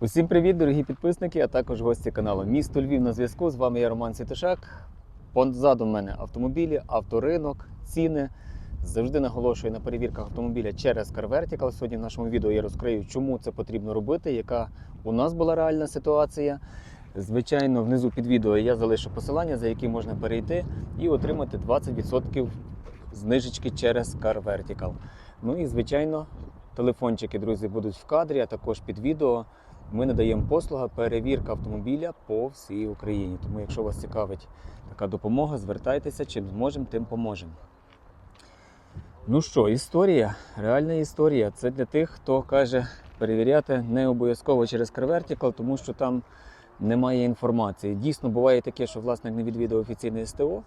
Усім привіт, дорогі підписники, а також гості каналу Місто Львів на зв'язку. З вами я Роман Світошак. Позаду мене автомобілі, авторинок, ціни. Завжди наголошую на перевірках автомобіля через CarVertical. Сьогодні в нашому відео я розкрию, чому це потрібно робити, яка у нас була реальна ситуація. Звичайно, внизу під відео я залишу посилання, за які можна перейти і отримати 20% знижечки через CarVertical. Ну і звичайно, телефончики, друзі, будуть в кадрі, а також під відео. Ми надаємо послуга перевірка автомобіля по всій Україні. Тому, якщо вас цікавить така допомога, звертайтеся, чим зможемо, тим поможемо. Ну що, історія, реальна історія. Це для тих, хто каже перевіряти не обов'язково через CarVertical, тому що там немає інформації. Дійсно, буває таке, що власник не відвідав офіційне СТО,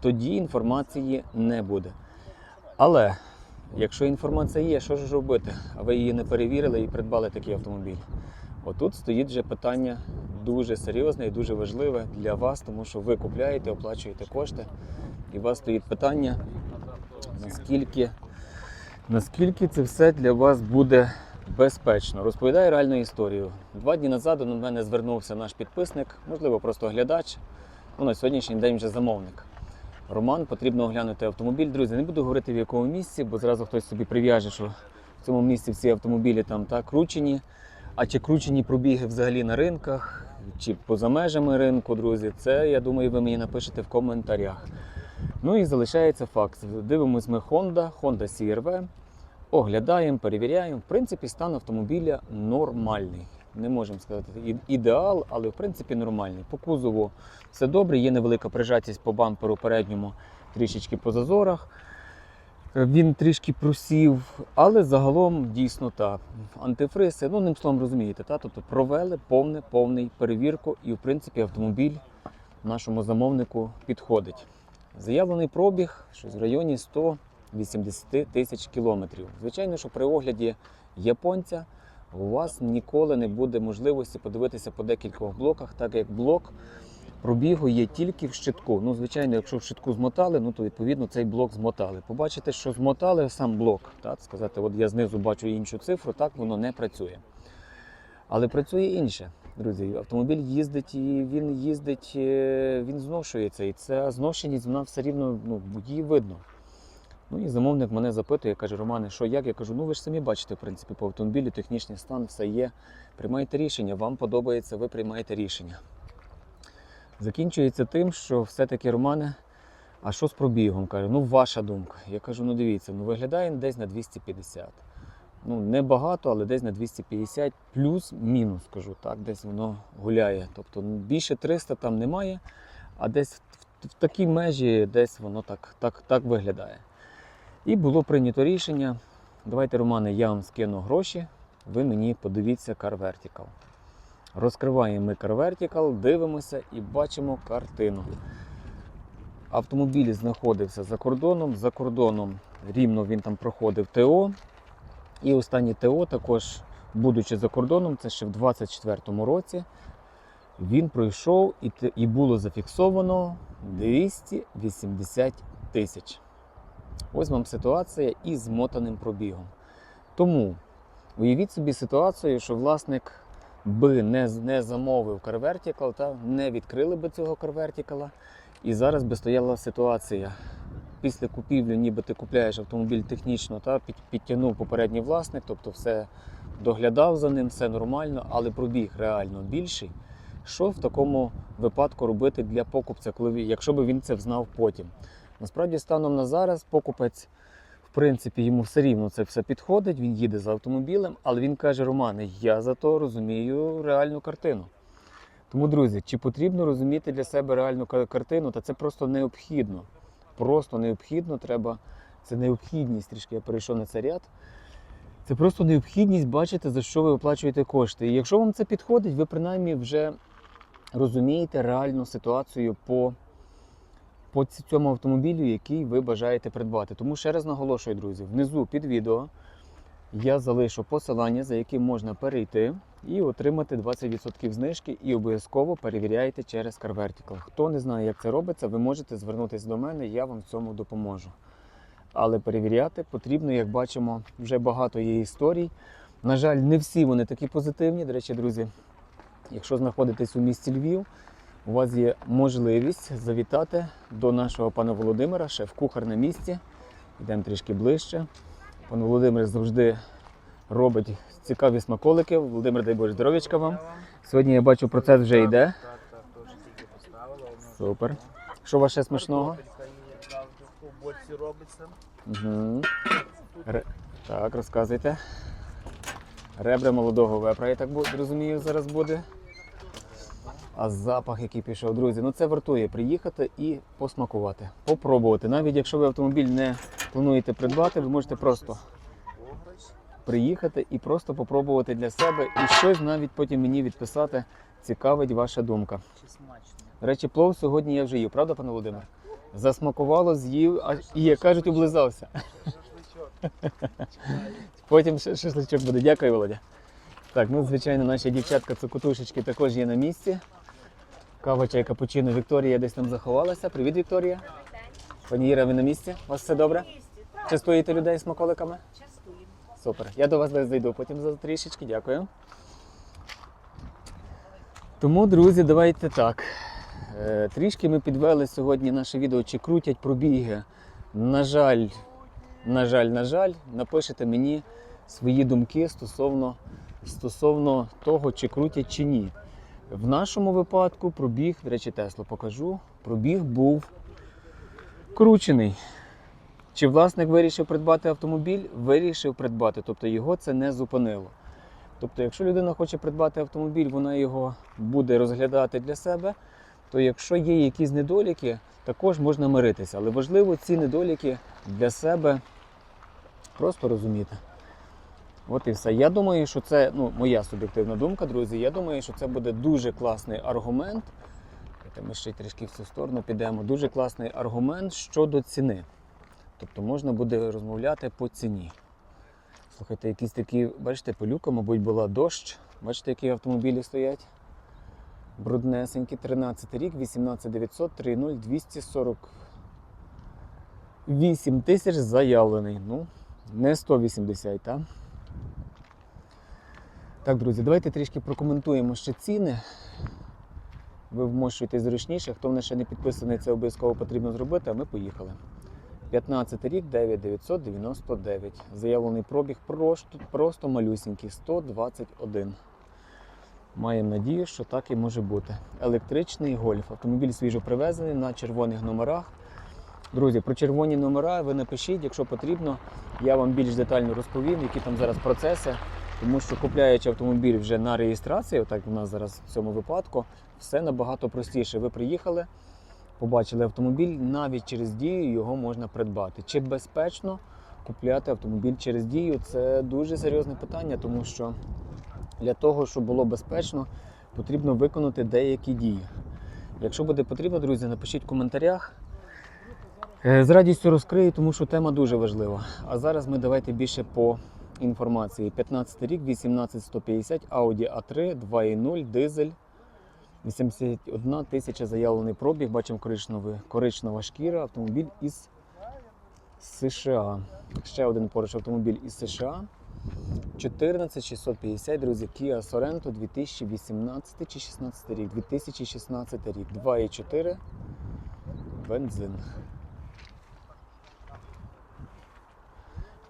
тоді інформації не буде. Але якщо інформація є, що ж робити? А ви її не перевірили і придбали такий автомобіль. Отут стоїть вже питання дуже серйозне і дуже важливе для вас, тому що ви купляєте, оплачуєте кошти, і у вас стоїть питання, наскільки, наскільки це все для вас буде безпечно. Розповідаю реальну історію. Два дні назад до мене звернувся наш підписник, можливо, просто глядач. Ну, на сьогоднішній день вже замовник. Роман, потрібно оглянути автомобіль. Друзі, не буду говорити в якому місці, бо зразу хтось собі прив'яже, що в цьому місці всі автомобілі там так кручені. А чи кручені пробіги взагалі на ринках, чи поза межами ринку, друзі, це я думаю, ви мені напишете в коментарях. Ну і залишається факт. Дивимось ми Honda, Honda CR-V, оглядаємо, перевіряємо. В принципі, стан автомобіля нормальний. Не можемо сказати ідеал, але в принципі нормальний. По кузову все добре, є невелика прижатість по бамперу передньому, трішечки по зазорах. Він трішки просів, але загалом дійсно так. Антифриси, ну ним словом розумієте, та? тобто провели повне, повний перевірку, і в принципі автомобіль нашому замовнику підходить. Заявлений пробіг щось в районі 180 тисяч кілометрів. Звичайно, що при огляді японця у вас ніколи не буде можливості подивитися по декількох блоках, так як блок пробігу є тільки в щитку. Ну, звичайно, якщо в щитку змотали, ну то відповідно цей блок змотали. Побачите, що змотали сам блок. Так, сказати, от я знизу бачу іншу цифру, так воно не працює. Але працює інше, друзі. Автомобіль їздить і він їздить, е, він зношується. І ця зношеність вона все рівно ну, її видно. Ну і замовник мене запитує, каже, Романе, що як? Я кажу, ну ви ж самі бачите, в принципі, по автомобілю технічний стан, все є. Приймайте рішення, вам подобається, ви приймаєте рішення. Закінчується тим, що все-таки Романе, а що з пробігом? Каже, ну ваша думка. Я кажу, ну дивіться, ну виглядає десь на 250. Ну, не багато, але десь на 250, плюс-мінус, кажу, так, десь воно гуляє. Тобто ну, більше 300 там немає, а десь в, в такій межі десь воно так, так, так виглядає. І було прийнято рішення. Давайте, Романе, я вам скину гроші, ви мені подивіться Car Vertical. Розкриваємо Vertical, дивимося і бачимо картину. Автомобіль знаходився за кордоном. За кордоном рівно він там проходив ТО. І останнє ТО також, будучи за кордоном, це ще в 24-му році. Він пройшов і, і було зафіксовано 280 тисяч. Ось вам ситуація із змотаним пробігом. Тому уявіть собі ситуацію, що власник би не, не замовив CarVertical, та не відкрили би цього CarVertical, і зараз би стояла ситуація. Після купівлі, ніби ти купляєш автомобіль технічно, та під, підтягнув попередній власник, тобто все доглядав за ним, все нормально, але пробіг реально більший. Що в такому випадку робити для покупця, коли якщо би він це взнав потім? Насправді, станом на зараз покупець, принципі, йому все рівно це все підходить, він їде за автомобілем, але він каже: Романе, я зато розумію реальну картину. Тому, друзі, чи потрібно розуміти для себе реальну картину, та це просто необхідно. Просто необхідно, треба. Це необхідність, трішки я перейшов на цей ряд. Це просто необхідність бачити, за що ви оплачуєте кошти. І якщо вам це підходить, ви принаймні вже розумієте реальну ситуацію по, по цьому автомобілю, який ви бажаєте придбати. Тому ще раз наголошую, друзі, внизу під відео я залишу посилання, за яким можна перейти і отримати 20% знижки, і обов'язково перевіряйте через CarVertical. Хто не знає, як це робиться, ви можете звернутися до мене, я вам в цьому допоможу. Але перевіряти потрібно, як бачимо, вже багато є історій. На жаль, не всі вони такі позитивні. До речі, друзі, якщо знаходитесь у місті Львів, у вас є можливість завітати до нашого пана Володимира, шеф-кухар на місці. Йдемо трішки ближче. Пан Володимир завжди робить цікаві смаколики. Володимир, дай Боже, здоров'ячка вам. Сьогодні я бачу, процес вже йде. Супер. Що у вас ще смачного? Боці робиться. Угу. Ре... Так, розказуйте. Ребра молодого вепра, я так розумію, зараз буде. А запах, який пішов, друзі, ну це вартує приїхати і посмакувати, попробувати. Навіть якщо ви автомобіль не плануєте придбати, ви можете просто приїхати і просто попробувати для себе і щось навіть потім мені відписати. Цікавить ваша думка. Речі, плов сьогодні я вже їв, правда, пане Володимир? Засмакувало, з'їв, а і, як кажуть, облизався. Потім шашличок буде. Дякую, Володя. Так, ну звичайно, наші дівчатка цукотушечки також є на місці. Кава, чай, капучино. Вікторія десь там заховалася. Привіт, Вікторія. Пані Іра, ви на місці? У вас все добре? Частуєте людей смаколиками? Частуємо. Супер. Я до вас десь зайду потім за трішечки. Дякую. Тому, друзі, давайте так. Е, Трішки ми підвели сьогодні наше відео, чи крутять пробіги. На жаль, на жаль, на жаль, напишете мені свої думки стосовно, стосовно того, чи крутять чи ні. В нашому випадку пробіг, до речі, Теслу покажу. Пробіг був кручений. Чи власник вирішив придбати автомобіль? Вирішив придбати, тобто його це не зупинило. Тобто, якщо людина хоче придбати автомобіль, вона його буде розглядати для себе, то якщо є якісь недоліки, також можна миритися. Але важливо ці недоліки для себе просто розуміти. От і все. Я думаю, що це ну, моя суб'єктивна думка, друзі. Я думаю, що це буде дуже класний аргумент. Ми ще трішки в цю сторону підемо. Дуже класний аргумент щодо ціни. Тобто можна буде розмовляти по ціні. Слухайте, якісь такі, бачите, пилюка, мабуть, була дощ. Бачите, які автомобілі стоять? Бруднесенькі, 13 рік, 18900, 30, 248 тисяч заявлений. Ну, не 180, так? Так, друзі, давайте трішки прокоментуємо ще ціни. Ви вмощуєте зручніше. Хто в мене ще не підписаний, це обов'язково потрібно зробити, а ми поїхали. 15 рік 9999. Заявлений пробіг просто, просто малюсінький 121. Маємо надію, що так і може бути. Електричний гольф. Автомобіль свіжо привезений на червоних номерах. Друзі, про червоні номера ви напишіть, якщо потрібно, я вам більш детально розповім, які там зараз процеси. Тому що купляючи автомобіль вже на реєстрації, отак у нас зараз в цьому випадку, все набагато простіше. Ви приїхали, побачили автомобіль, навіть через дію його можна придбати. Чи безпечно купляти автомобіль через дію? Це дуже серйозне питання, тому що для того, щоб було безпечно, потрібно виконати деякі дії. Якщо буде потрібно, друзі, напишіть в коментарях. Е, З радістю розкрию, тому що тема дуже важлива. А зараз ми давайте більше по інформації. 15 рік, 18150, Audi A3, 2.0, дизель. 81 тисяча заявлений пробіг. Бачимо коричнева шкіра, автомобіль із США. Ще один поруч автомобіль із США. 14650, друзі, Kia Sorento 2018 чи 16 рік. 2016 рік. 2,4 бензин.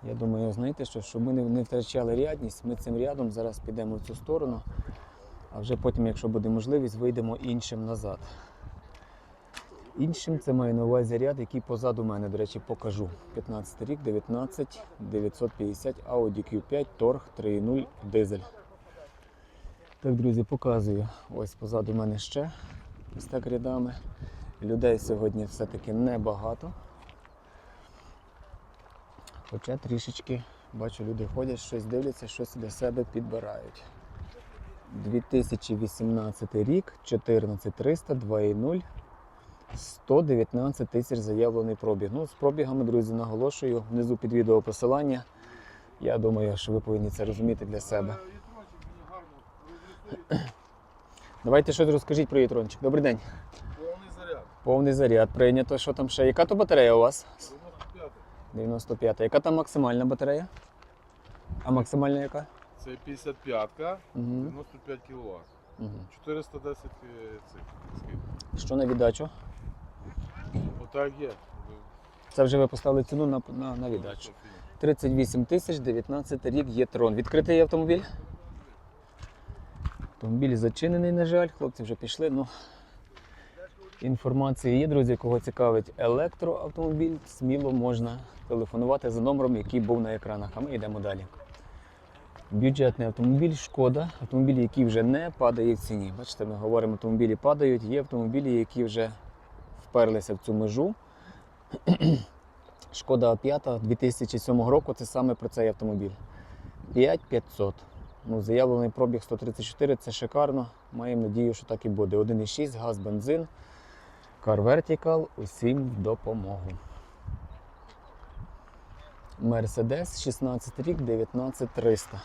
Я думаю, знаєте що, щоб ми не, втрачали рядність, ми цим рядом зараз підемо в цю сторону, а вже потім, якщо буде можливість, вийдемо іншим назад. Іншим це має на увазі ряд, який позаду мене, до речі, покажу. 15 рік, 19 950 Audi Q5 Торг 3.0 дизель. Так, друзі, показую. Ось позаду мене ще ось так рядами. Людей сьогодні все-таки небагато. Хоча трішечки, бачу, люди ходять, щось дивляться, щось для себе підбирають. 2018 рік, 14300, 2.0, 119 тисяч заявлений пробіг. Ну, з пробігами, друзі, наголошую, внизу під відео посилання. Я думаю, що ви повинні це розуміти для себе. Давайте щось розкажіть про Єтрончик. Добрий день. Повний заряд. Повний заряд прийнято. Що там ще? Яка то батарея у вас? 95. 95. Яка там максимальна батарея? А максимальна яка? Це 55-ка, Угу. 95 кВт. Угу. 410 е, цих. Що на віддачу? Отак є. Це вже ви поставили ціну на, на, на віддачу. 38 тисяч 19 рік є трон. Відкритий автомобіль. Автомобіль зачинений, на жаль, хлопці вже пішли. Ну, інформація є, друзі, кого цікавить електроавтомобіль, сміло можна телефонувати за номером, який був на екранах. А ми йдемо далі. Бюджетний автомобіль, шкода, автомобіль, який вже не падає в ціні. Бачите, ми говоримо, автомобілі падають, є автомобілі, які вже вперлися в цю межу. Шкода 5 2007 року це саме про цей автомобіль. 5500. Ну, заявлений пробіг 134, це шикарно. Маємо надію, що так і буде. 1,6, газ, бензин. Car Vertical усім в допомогу. Mercedes 16 рік 19300.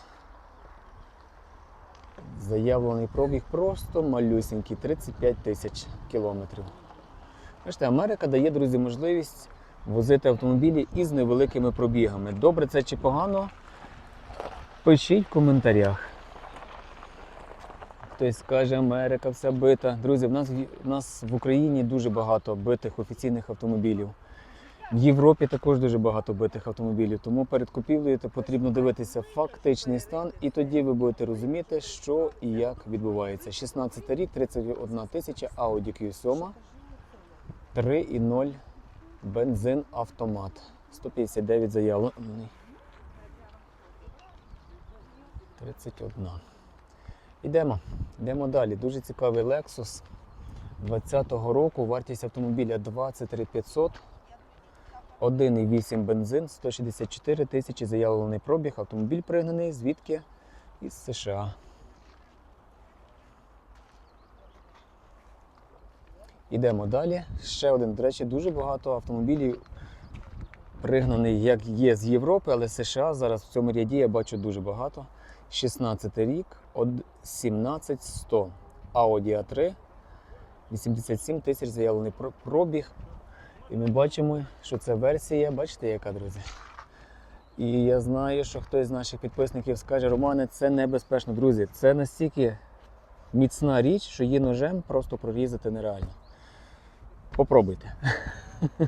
Заявлений пробіг просто малюсінький 35 тисяч кілометрів. Бачите, Америка дає, друзі, можливість возити автомобілі із невеликими пробігами. Добре це чи погано? Пишіть в коментарях. Хтось скаже, Америка вся бита. Друзі, в нас, в- нас в Україні дуже багато битих офіційних автомобілів. В Європі також дуже багато битих автомобілів. Тому перед купівлею потрібно дивитися фактичний стан, і тоді ви будете розуміти, що і як відбувається. 16 рік, 31 тисяча, Audi Q7, 3,0 бензин автомат. 159 заявлений. 31. Йдемо. Йдемо далі. Дуже цікавий Lexus 20-го року. Вартість автомобіля 23 500. 1,8 бензин, 164 тисячі заявлений пробіг. Автомобіль пригнаний звідки? Із США. Йдемо далі. Ще один, до речі, дуже багато автомобілів пригнаний, як є з Європи, але США зараз в цьому ряді я бачу дуже багато. 16 рік, 17100. Audi A3, 87 тисяч заявлений пробіг. І ми бачимо, що це версія, бачите, яка, друзі. І я знаю, що хтось з наших підписників скаже, Романе, це небезпечно, друзі. Це настільки міцна річ, що її ножем просто прорізати нереально. Попробуйте.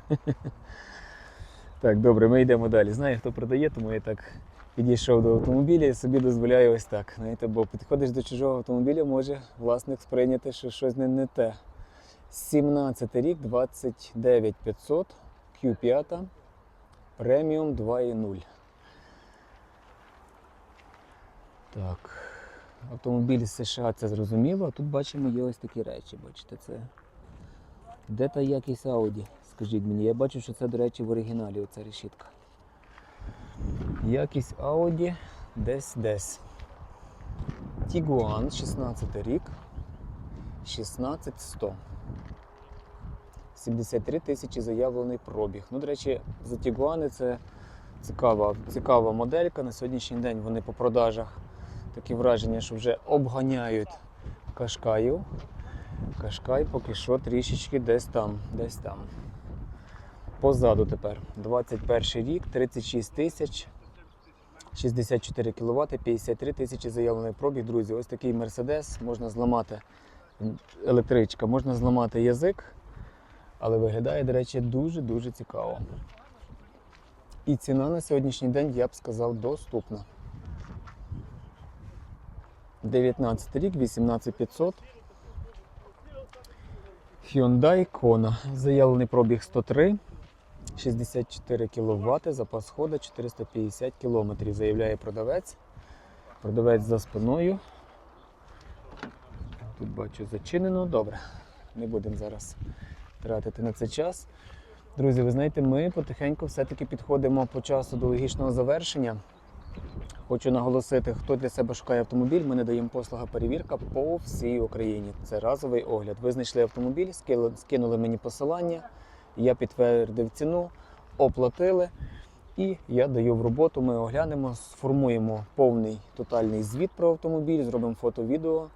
Так, добре, ми йдемо далі. Знаю, хто продає, тому я так підійшов до автомобіля і собі дозволяю ось так. Знаєте, бо підходиш до чужого автомобіля, може власник сприйняти, що щось не, не те. 17 рік, 29 500, Q5, преміум 2.0. Так. Автомобіль з США це зрозуміло, а тут бачимо є ось такі речі. Бачите, це. Де та якість Audi? Скажіть мені, я бачу, що це, до речі, в оригіналі оця решітка. Якість Audi десь десь. Tiguan 16 рік. 16100. 73 тисячі заявлений пробіг. Ну, до речі, за Tiguan це цікава, цікава моделька. На сьогоднішній день вони по продажах такі враження, що вже обганяють кашкаїв. Кашкай поки що трішечки десь там, десь там. Позаду тепер 21 рік, 36 тисяч, 64 кВт, 53 тисячі заявлений пробіг. Друзі, ось такий Мерседес можна зламати електричка, можна зламати язик, але виглядає, до речі, дуже-дуже цікаво. І ціна на сьогоднішній день, я б сказав, доступна. 19 рік, 18500. Hyundai Kona. Заявлений пробіг 103, 64 кВт, запас хода 450 км, заявляє продавець. Продавець за спиною. Тут бачу зачинено. Добре, не будемо зараз тратити на це час. Друзі, ви знаєте, ми потихеньку все-таки підходимо по часу до логічного завершення. Хочу наголосити, хто для себе шукає автомобіль, ми надаємо послуга перевірка по всій Україні. Це разовий огляд. Ви знайшли автомобіль, скинули мені посилання, я підтвердив ціну, оплатили. І я даю в роботу, ми оглянемо, сформуємо повний тотальний звіт про автомобіль, зробимо фото-відео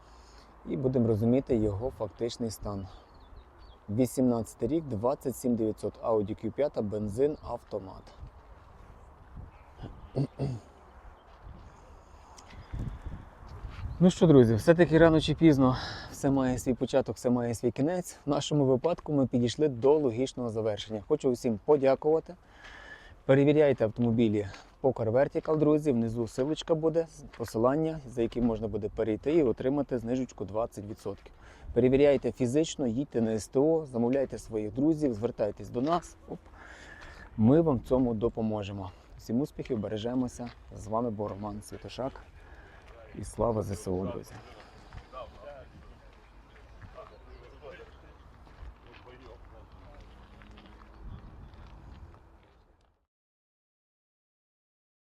і будемо розуміти його фактичний стан. 18 рік, 27 900 Audi Q5, бензин, автомат. Ну що, друзі, все-таки рано чи пізно все має свій початок, все має свій кінець. В нашому випадку ми підійшли до логічного завершення. Хочу усім подякувати. Перевіряйте автомобілі по Car Vertical, друзі. Внизу силочка буде, посилання, за яким можна буде перейти і отримати знижечку 20%. Перевіряйте фізично, їдьте на СТО, замовляйте своїх друзів, звертайтесь до нас. Оп. Ми вам в цьому допоможемо. Всім успіхів, бережемося. З вами був Роман Святошак. І слава ЗСУ, друзі!